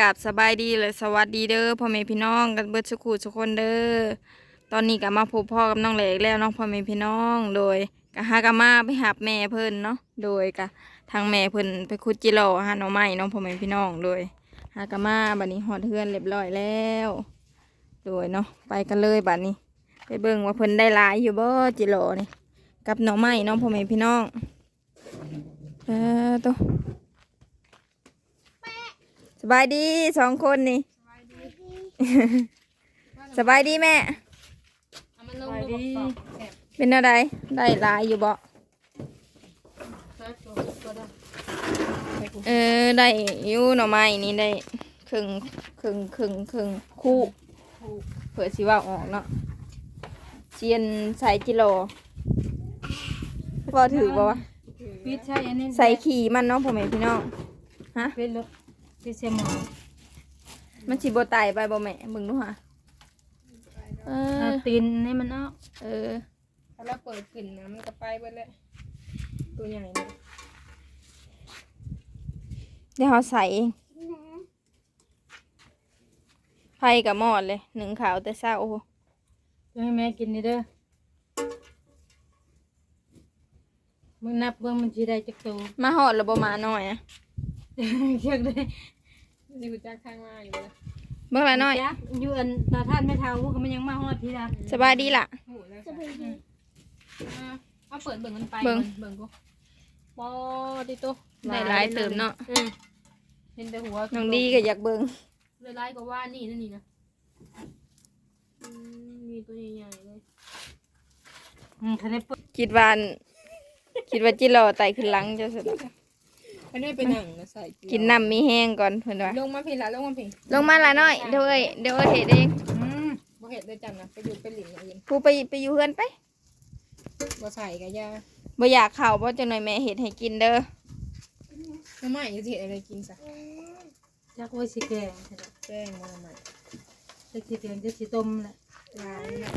กับสบายดีเลยสวัสดีเด้อพ่อแม่พี่น้องกันเบิดสุขุทุกคนเด้อตอนนี้ก็มาพบพ่อกับน้องเหล็กแล้วน้องพ่อแม่พี่น้องโดยก็หากะมาไปหับแม่เพิ่นเนาะโดยก็ทางแม่เพิ่นไปคุดจิโร่หาหน่องไม้น้องพ่อแม่พี่น้องโดยหากะมาบัดนี้ฮอดเฮือนเรียบร้อยแล้ว โดยเนาะไปกันเลยบัดนี้ ไปเบิ่งว่าเพิ่นได้หลายอยู่บ่จิโร่นี่กับน่องไม้น้องพ่อแม่พี่น้องเออตัว บายดีสองคนนี่ สบายดีแม่ เอามันลงดูบอกแสบเป็นอะไรได้หลายอยู่บ่เซิร์ชตัวตัวได้เออได้อยู่หน่อไม้นี่ได้ครึ่งครึ่งครึ่งครึ่งคู่เผื่อสิว่าออกเนาะเจียนใส่กิโลพอถือบ่วะปิดใช่อันนี้ใส่ขี่มันเนาะพ่อแม่พี่น้องฮะปิดเล ยปิดเสียหมอมันสิบ่ตายไปบ่แม่มึงดูฮะเอเอาอตีนนี่มันเอาเออ ถ้าเราเปิดกลิ่นนะมันก็ไปเบิดเลยตัวใหญ่เลยเดี๋ยวเขาใส่เองไผ่กับหมอดเลยหนึ่งขาวแต่เศร้าจะให้แม่กินนี่เด้อมึงนับเบิ่งมันจีได้จักตัวมาหอดระบมาหน่อยอะ เชือกได้ นี่กูจ้างข้างมาอยู่เลยเบิ่งละหน่อยจ๊ะอยู่อันตาท่านไม่เท่าพวกก็มันยังมาฮอดทีละสบายดีล่ะ โอ้โหแล้วอะเอาเปิดเบิ่งมันไปเบิ่ง เบิ่งกูปอติโตได้หลายเติมเนาะอืมเห็นแต่หัวน้องดีก็อยากเบิ่งเลยไล่ก็ว่านี่นั่นนี่นะอืมมีตัวใหญ่ๆเลยอืมคันได้เปิดคิดว่าอันคิดว่าจิรอไตขึ้นหลังเจะสุด อันนี้เป็นหนังนะใส่เลือกินน้ำมีแห้งก่อนเพิ่นว่าลงมาพี่ละลงมาพี่ลงมาละหน่อยเดี๋ยวเอ้ยเดี๋ยวเอ้ยเฮ็ดเองอืมบ่เห็ดเลยจังนะไปอยู่เป็นหลิงอย่างอื่นผู้ไปไปอยู่เฮือนไปบ่ใส่กะยาบ่อยากเข้าบ่จังหน่อยแม่เฮ็ดให้กินเด้อน้ำใหม่จะเห็ดอะไรกินซะจักไว้สิแกงแป้งมาใหม่จักสิแกงจักสิต้มแหละลายนะ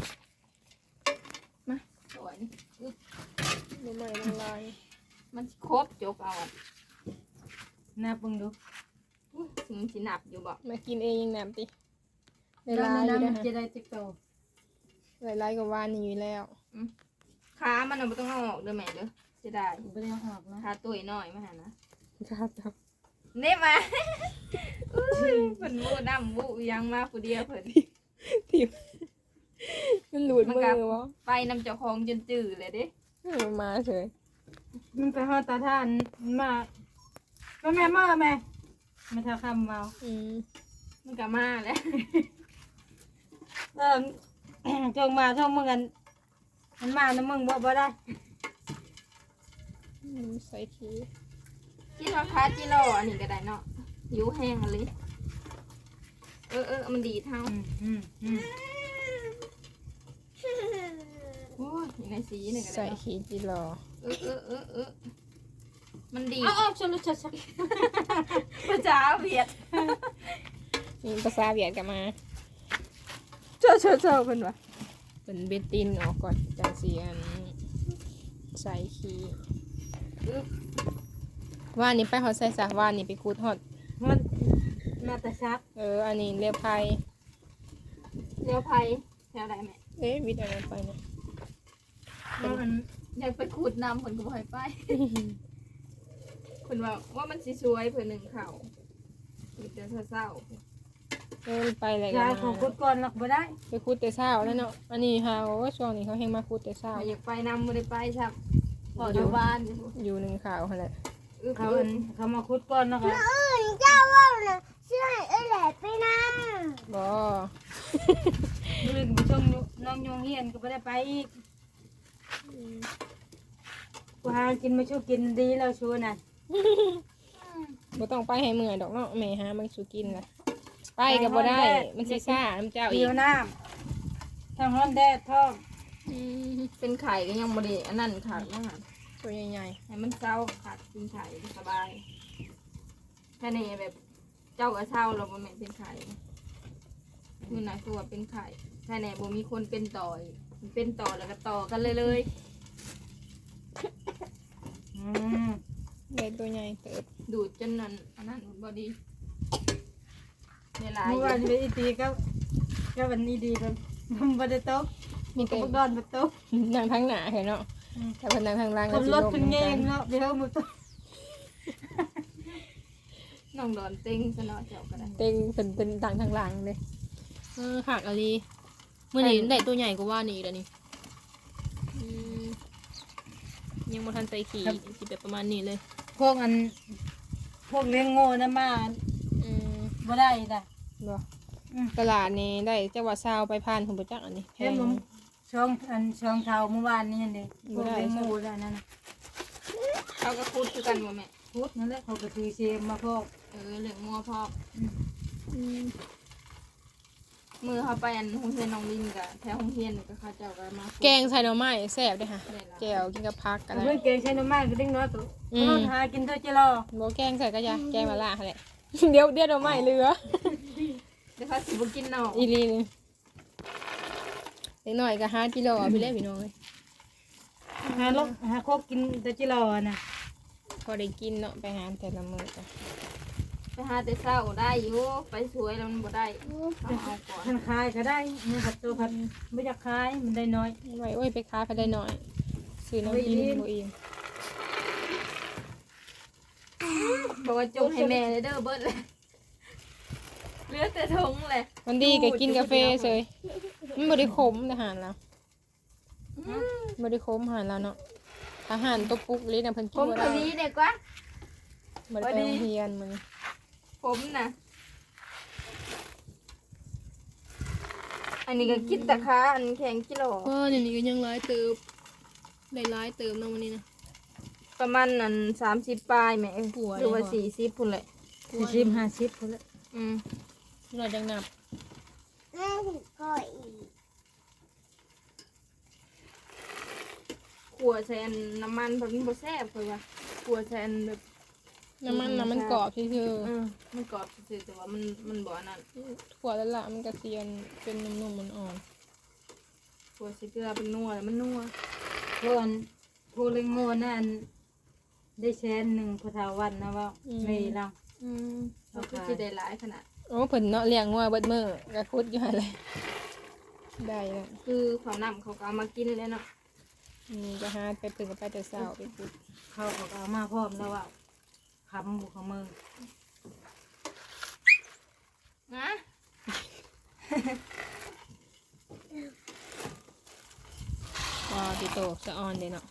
มาสวยอึ๊บน้ำใหม่ละลายมันสิครบจกเอาอะ นับเบิ่งดูอุ๊ยสิมันสิหนับอยู่บ่มากินเองยังแหนมติเวแล้วลาในอยู่น้ำนะมันจะได้จักตัวหลายๆกับวานนี่อยู่แล้ว ขามันน่ะบ่ต้องเอาออกเด้อแม่เด้อเสียดายบ่ได้เอาออกนะขาตุ้ยน้อยมาหานะครับครับเน่มาอุ้ยเพิ่นบูน้ำบูยังมาผู้เดียวเพิ่นทิมมันหลุดมือวะไปนำเจ้าของจนจื้อเลยเด้ มันมาเฉยมันไปฮอดตาท่านมา แม่แม่มาแม่มาทาคำเมาอืมมันก็มาแล้วเออจงมาช่องมึงกันมันมานะมึงบ่บ่ได้อืมใส่ขี้กินราคาจิโลอันนี้ก็ได้เนาะหิวแห้งอะเลยเออเออมันดีดเท่าอืมอืมอืมโอ้ยยังไงสีนี่ก็ใส่ได้เนาะขี้จีรอ เออเออเออเออ มันดีดเอาเอาชนชนชนภาษาเวียดมีภาษาเวียดกันมาเจ้าเจ้าเจ้าเป็นวะเป็นเบตตินออกก่อนจังสีอันใส่ขี้ว่านี่ไปหอดใส่สาว่านี่ไปคูดหอดมันมาแต่ซัก เออ อันนี้เรียบไพ่เลี้ยวไพแถวไหนแม่เอ๊ะวิทย์อะไรไปเนี่ยมันอยากไปขุดน้ำเพิ่นก็บ่ให้ไปเพิ่นว่าว่ามันสิสวยเพิ่นหนึ่งเขามีแต่เศร้าเออไปอะไรกัยายนของมาคุดก่อนหรอกบ่ได้ไปคูดแต่เช้าแล้วเนาะอันนี้ฮะโอ้ช่วงนี้เขาเฮงมาคูดแต่ๆเช้าถ้าอยากไปนำบ่ได้ไปซับพออยู่บ้านอยู่หนึ่งข่าวอะไรอึ๊บเขาอึ๊อับนเขามาคุดก่อนนะคะเจ้าว่าน่ะช่วยเอ้ยแหละไปนบอมือไปช่วงน้องยงเฮียนก็บ่ได้ไปอีกกูหากินมาชูกินดีแล้วชัวน่ะ บ่ต้องไปให้เมื่อยดอกเนาะแม่หามันสุกินละไปกับบ่ได้ มันสิซ่าน้ำเจ้าอีเดีกยวน้ำทางร้อนแดดท้องเป็นไข่ก็ยังบ่ได้อันนั้นขาดว่าตัวใหญ่ให้มันเศร้าขาดกินไข่สบายแค่นี้แบบเจ้าก็เศร้าเราบ่แม่นเป็นไข่มือหน่ะคือว่าเป็นไข่แค่ไหนบ่มีคนเป็นต่ออีกมันเป็นต่อแล้วก็ต่อกันเลยเลยอืมๆ ได้ตัวใหญ่เติบดูดจนนั้นอันนั้นบ่ดีในหลายเมื่อวานไปอีตีก็ก็วันนี้ดีแบบมันบ่ได้ตกมีก็แต่บ่ดอนบ่ตกนั่งทั้งหน้าเห็นเนาะถ้าเพิ่นนั่งทางล่างก็ขับสิรถลมเป็นเงหมืงอนกันเนาะเดี๋ยวมันตกน้องดอนเต็งซะเนาะเจ้าก็ได้เต็งเป็นเป็นต่างทางหลังเลยเออหักอะไรมื่อนี้ได้ตัวใหญ่กว่าว่านี่แล้วนี่อืมยังบ่ทันใส่ขี่สิแบบประมาณนี้เลย พวกอัน พวกเลี้ยงโง่นะมาอืมบ่ได้ด่ะบ่อืมตลาดนี้ได้จังหวัดซาวไปผ่านคุณประจักษ์อันนี้แพเห็นง ผมช่องอันช่องเท้าเมื่อวานนี่เด้พวกบ่ได้เลี้ยงโง่ได้นั่นน่ะเขาก็คุดคือกันบ่แม่พูดนั่นแหละเขาก็ถือเชมมาพอกเออเหลืองงัวพอกมื อเขาไปอันโรงเรียนน้องลินกับแถวโรงเรียนนี่ก็เขาเจ้าก็มาแกงใส่หน่อไม้แซ่บเด้อค่ะแจ่วกินกับผักกันเอานะเพื่อนเกงใช้น้ำมันก็เล็กน้อยตัวอืมเขาหากินตัวเจรอบ่แกงใส่ก็อยาแกงมาล่าหั่นแหละ เดี๋ยวเดี๋ยวหน่อไม้เหลือ เดี๋ยวเขาสิบ่กินเนาะอีหลีนี่เล็กน้อยก็ห้ากิโลพี่เล่พี่น้องเลยหาลกหาโคกกินตัวเจรอน่ะพอได้กินเนาะไปหาแต่ละมื้อจ้ะไป หาแต่เช้าได้อยู่ไปสวยแล้วมันบ่ได้เอาเอาก่อนท่านขายก็ได้เนี่ยผัดตัวผัดไม่อยากขายมันได้น้อยไว้โอ้ยไปค้าไปได้หน่อยซื้อน้ำไว้กินกินบ่อิ่มบอกว่าจงให้แม่เลยเด้อเบิดเลยเหลือแต่ทงเลยมันดีก็กินกาแฟเฉยมันบ่ได้ขมอาหารแล้วบ่ได้ขมอาหารแล้วเนาะอาหารตัวปลุกเลยนะเพิ่นผกินมบ่ตัวได้นี้เด็กว่าบ่ได้ไปโรงเรียนมัน ผมน่ะอันนี้ก็กินแต่ค้าอันแข็งกิโลก็เดี๋ยวนี้ก็ยังหลายเติบได้หลายเติบเนาะวันนี้นะ ประมาณนั้นสามสิบปลายแหม่หัวหรือว่าเลยว่ะ สี่สิบพุ่นเลยสี่สิบห้าสิบคนละอืมเราจังนับแม่ถึงก็อีกขัวใส่อันน้ำมันแบบมันบ่แซ่บเลยว่ะขัวใส่อันแบบ น้ำมันน้ำมันกรอบซื่อเออมันกรอบซื่อๆแต่ว่ามันมันบ่อันนั้นๆถั่วแล้วละมันกระเทียมเป็นนุ่มๆมันอ่อนขัวใส่เกลือเป็นนัวแล้วมันนัวพวกอันพวกเลี้ยงโง่นั่นได้แชนหนึ่งพอทาวันนะว่าไม่ลังอืมเราก็จะได้หลายขนาดโอ้เพิ่นเนาะเลี้ยงงัวเบิดมื้อก็คุดอยู่หั่นเลยได้แล้วคือเขานำเขาก็เอามากินแล้วเนาะนี่จะหาไปถึงก็ไปแต่เช้าไปคุด เขาก็เอามาพร้อมแล้วว่า คำบุกของมือนะว้าวติโตสะออนเด้เนาะ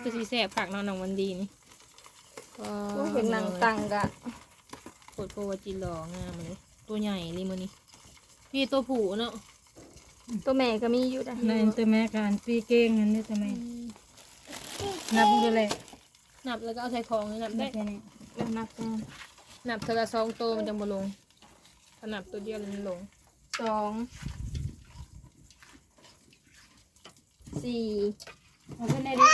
คือสิแซ่บผักเนาะน้องวันดีนี่ว้าก็เห็นหนังตังกะโคตรโปรวาจิหลองามเลยตัวใหญ่เลยมื้อนี้นี่ตัวผู้เนาะตัวแม่ก็มีอยู่นะในนตัวแม่การปีเก่งอันนี้ตัวแม่นับดูเลย นับแล้วก็เอาใส่ของนี่นับได้ได้แค่นี้เดี๋ยวนับกันนับเทอละสองตัวมันจะบ่ลงถ้านับตัวเดียวมันลง สองสี่เอาขึ้นได้ดิ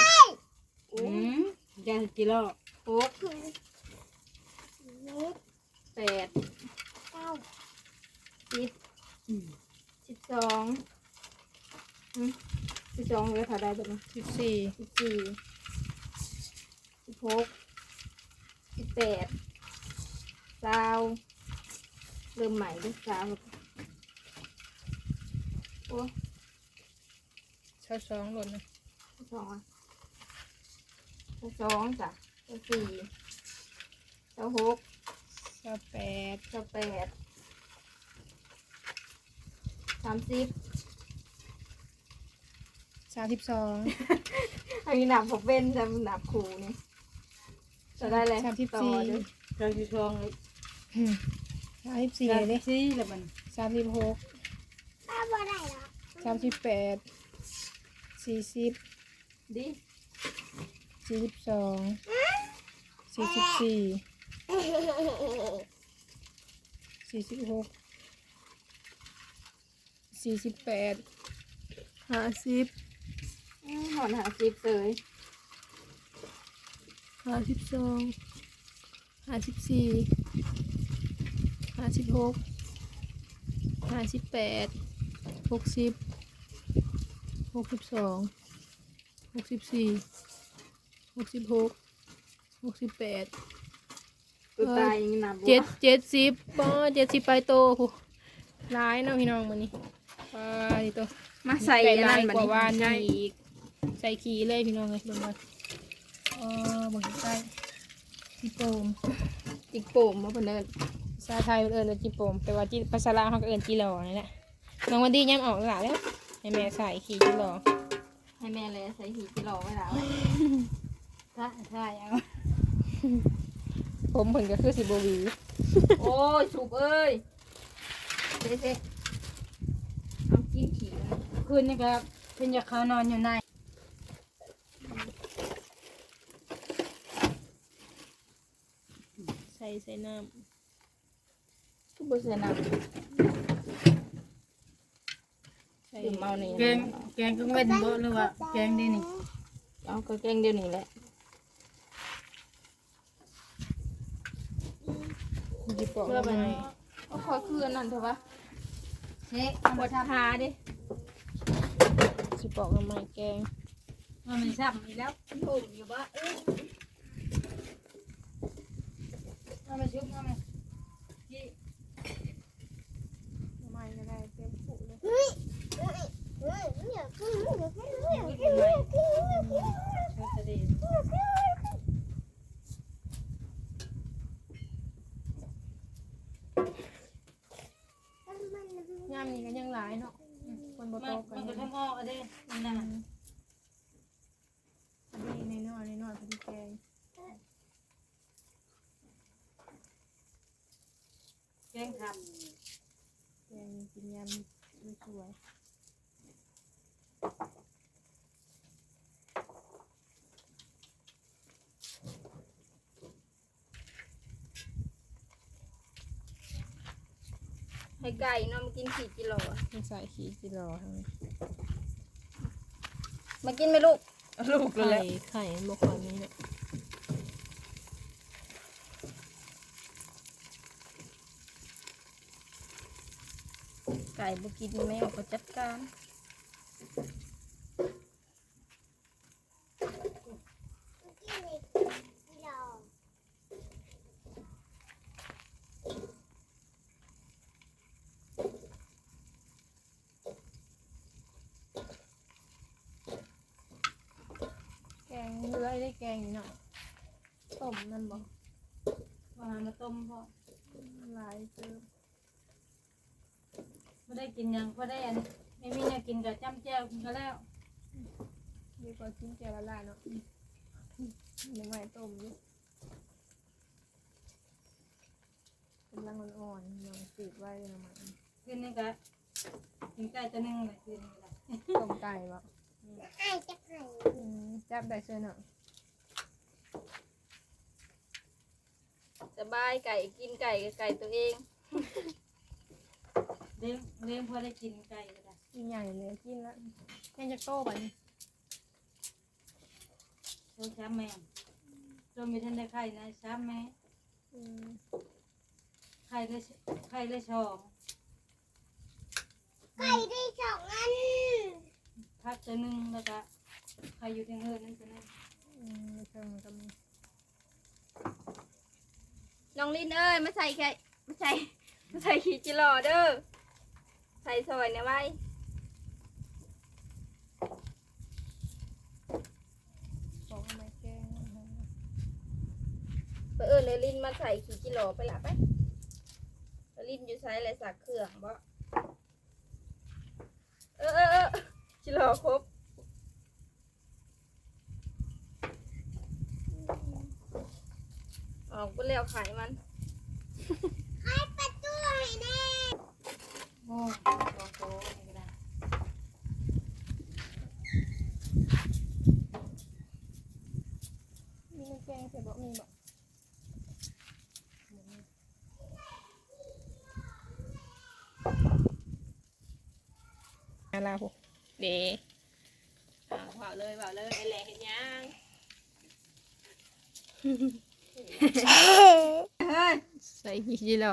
อืมยากี่รอบหกแปดเก้าสิบสิบสองอืมสิบสองเลยถ่ายได้ตัวนี้สิบสี่สิบสี่สิบ หกสิบแปดสาวเริ่มใหม่ด้วยสาวโอ้เช้าสองหล่นนะสองอะสองจ้ะสี่สหกเช้าแปดสแปดสามสิบสามสิบสองอันนี้หนับผมเป็นจะหนับขู่นี่ จะได้เลยสามสิบต่อสี่ด้วยเราจะชองเลยสามสิบสี่สี่เลยสี่แล้วมันสามสิบหกป้าบ่ได้หรอสามสิบแปดสี่สิบดิสี่สิบสองสี่สิบสี่สี่สิบหกสี่สิบแปดห้าสิบอื้อหอนหาสิบเลย ห้าสิบสองห้าสิบสี่ห้าสิบหกห้าสิบแปดหกสิบหกสิบสองหกสิบสี่หกสิบหกหกสิบแปดกูตายอย่างนี้นะเจ็ดเจ็ดสิบปอเจ็ดสิบไปโตโหร้ายเนาะพี่น้องมื้อนี้ปลาดิโตมาใส่ไก่อันลานั่ยนบัดกว่านี้วานนี่อีก ใส่ขี้เลยพี่น้องเลยเบิ่งก่อน เออเบิ่งใกล้จิโปมจิกโป่มมาเพิ่นเอิ้นภาษาไทยเอิ้นว่าจิโปมแต่ว่าจิภาษาลาวเขาก็เอิ้นจิหลอนี่แหละน้องวันดีย้ำออกหลาแล้วให้แม่ใส่ขี้จิหลอให้แม่เลยใส่หีกิโลไว้แล้วถ้าถ้าเอาผมเพิ่นก็คือสิบหวีโอ้ยสุบเอ้ยเซ่เซ่เอากินขี้มันคืนนี้ก็เพิ่นจะเขานอนอยู่ใน ส่ใส่น้ทุกเปอร์เซ็นต์นะำใส่ดื่มเอานี่แกงแกงก็เว้นบ่หรือว่าแกงนี่นี่เอาก็แกงเดียวนี้แหละจิโปมเพื่อไปไงเอาขอคืนนั่นเถอะวะเช็คปวดขาดิจิโปมทำไมแกงมันไม่ซ้ำอีกแล้วผมอยู่บ้า mày giúp cho mày chị mày cái này tiêm phụ luôn nhâm nhìn cái nhân lại nó. Còn bột bột cái มันก็ทำออกอะเด้นั่นน่ะ ให้ไก่เนาะมากินขี้กิโลอะๆมันใส่ขี้จิรอทั้งนี้มากินไหมลูก ลูกเลยแหไข่ละไข่บ่ค่อยมีเนาะไก่บุกินแม่ก็จัดการ เนื้อได้แกงอยู่เนาะต้มนั่นบ่ำว่ามาต้มพอหลายเติมไม่ได้กินหยังก็ได้อันไม่มีเนี่ยกินกับจ้ำแจ่วกินก็แล้วดีกว่ากินแกงละลายเนาะยังไงต้มอยู่กำลังอ่อนๆยังติดไว้นะมันคืนนี้ก็กินไก่ตัวหนึงเลยคืนนี้ก็ได้ต้มไก่บ่ ไอ้จะไข่อืมจับได้เสื้อเนาะสบายไก่กินไก่กับไก่ตัวเองเลี้ยงเลี้ยงพอได้กินไก่ก็ได้กินใหญ่เลยกินแล้วยังจะโตไปนี่โชว์ช้ำแมงจนมีท่านได้ไข่นะช้ำแม่อืมไข่ได้ไข่ได้ชองไก่ได้สองอัน พักตัวหนึ่งแล้วก็ไข่อยู่ที่เฮือนนั่นตัวนึงอืมเพิ่มมันก็มีน้องลินเอ้ยมาใส่ไก่มาใส่มาใส่ขี้กิโลเด้อใส่ซอยนี่ยไว้บอกว่าไม่แกงไปเออเลยลินมาใส่ขี้กิโลไปละไปลินอยู่ใช้อะไรสักเครื่องบ่เออเออเอ อกิโลครบออกไปแล้วขายมันไอ้ประตูให้แน่โอ้โหโตนี่ก็ได้มีน้ำแกงเสร็จบอกมีบอกอะไรพวก เดอ่าเผาเลยเผาเลยไอ้แหล่เห็นยังใส่กี่โล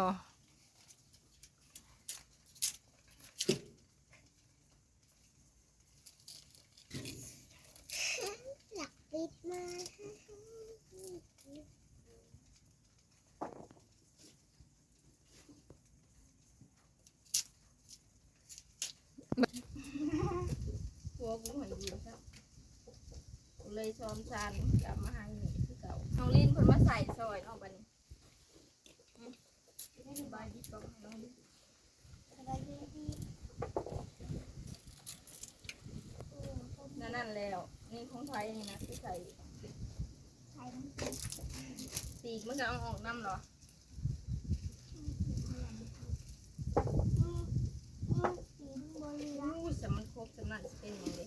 หลักปิดมา ยซ้อมซานกลับมาหาหนูคือเก่าน้องลินเพิ่นมาใส่ซอยเนาะบัดนี้อืมสบายดีก่อนน้องลินนั่นนั่นแล้วนี่ของไทยนี่นะที่ใส่ปีกมันจะเอาออกน้ำเหรออู้สมันครบสมันสิเป็นยังไง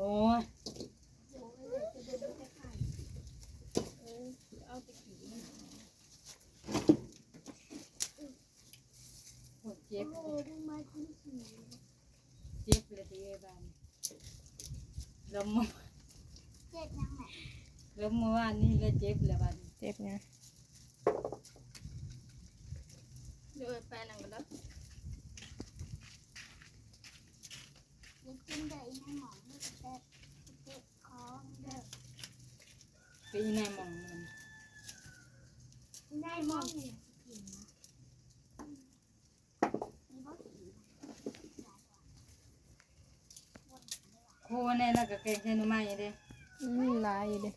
อ้ยเอาตะกี้นี่ โอ้เจ็บเจ็บเลยทีเอ้ยบ้าน ลมลมเมื่อวานนี่แล้วเจ็บเลยบ้านเจ็บนะเดี๋ยวไปนั่งกันแล้วปีแน่มองมันได้มอง โคแน่แล้วก็แกงเส้นหน่อไม้เด้อืมลายอยู่ดิ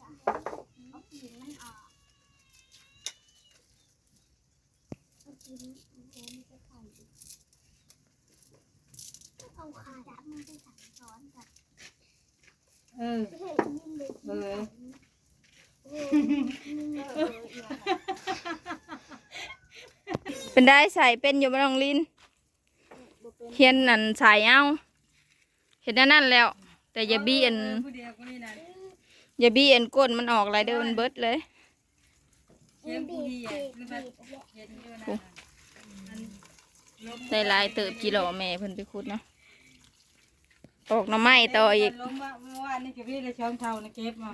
เอาขาจับมันไปสั่งสอนกับเออ เฮ้ยนิ่มเลยเออ เป็นได้ใส่เป็นอยู่บ้านน้องลินเขียนนั่นใส่เอาเห็นนั่นนั่นแล้ว แต่อย่าบี้อันผู้เดียวผู้นี้นะอย่าบี้อันก้นมันออกไรเด้อมันเบิดเลยเขียนผู้เดียวหรือแบบเขียนอยู่นะอันลมได้หลายเติบกิโลแม่เพิ่นไปขุดเนาะออกหน้ำไม้ต่ออีกลมว่าเมื่อวานนี่ก็พี่ได้ช้อมเท่านะเก็บมา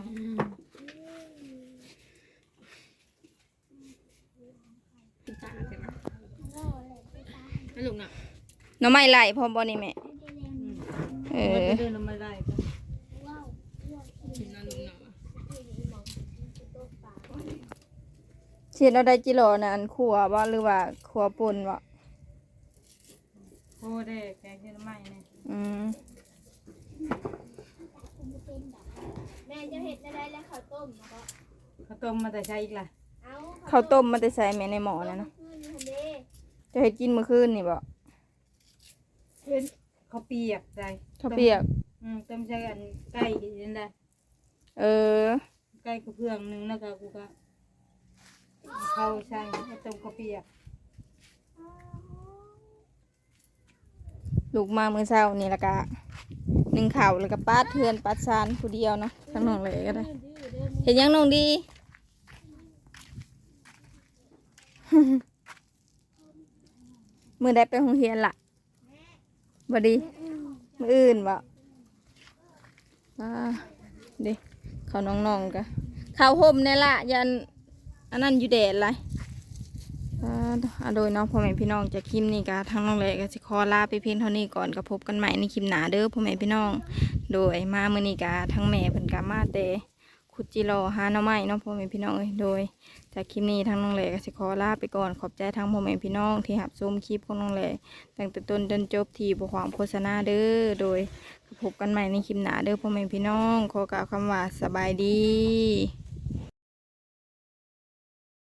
ไม่ลุกนะหน้ำไม้ไหลพร้อมบ่นี่แม่ เอเอออเดินลงมาได้ก็กินนอนลุกนะเชียนเราได้กิโลนะอันขัวบ่หรือว่าขัวป่นบ่โคได้แกงเส้นหน่อไม้เนี่ยอืมแม่จะเห็ดอะไรแล้วข้าวต้มนะก็ข้าวต้มมาแต่ใช้อีกล่ะ เอาข้าวต้มมันจะใส่แม่ในหม้อนะนะคืนอยู่ทะเลจะให้กินเมื่อคืนนี่บ่ เป็นข้าวเปียกใจข้าวเปียก อืมต้มใช้อันไก่นั่นแหละเออ ไก่กระเพื่องหนึงแล้วก็กูก็เข้าวใส่แล้วต้มข้าวเปียกลูกมามื้อเช้านี่แล้วก็นึ่งข้าวแล้วก็ปาดเทือนปาดซานผู้เดียวเนาะทั้งน้องเลยก็ได้ เห็นยังน้องดี มือได้ไปโรงเรียนละ บดีมืออื่นบ่อ่าดิเขาน้องๆกะข้าวห่มเนี่ยละยันอันนั้นอยู่แดดไรอ่าอ่าโดยน้องพ่อแม่พี่น้องจะคลิปนี้กะทั้งน้องเล็กก็สิขอลาไปเพียงเท่านี้ก่อนก็พบกันใหม่ในคลิปหน้าเด้อพ่อแม่พี่น้อง โดยมาเมื้อนี้กะทั้งแม่เพิ่นกะมาแต่ ขุดจิโรหาหน่อไม้เนาะพ่อแม่พี่น้องเอ้ยโดย จากคลิปนี้ทั้งน้องแหล่ก็สิขอลาไปก่อนขอบใจทั้งพ่อแม่พี่น้องที่หับชมคลิปของน้องแหล่ตั้งแต่ต้นจนจบที่บความโฆษณาเด้อโดยพบกันใหม่ในคลิปหน้าเด้อพ่อแม่พี่น้องขอกล่าวคำว่าสบายดี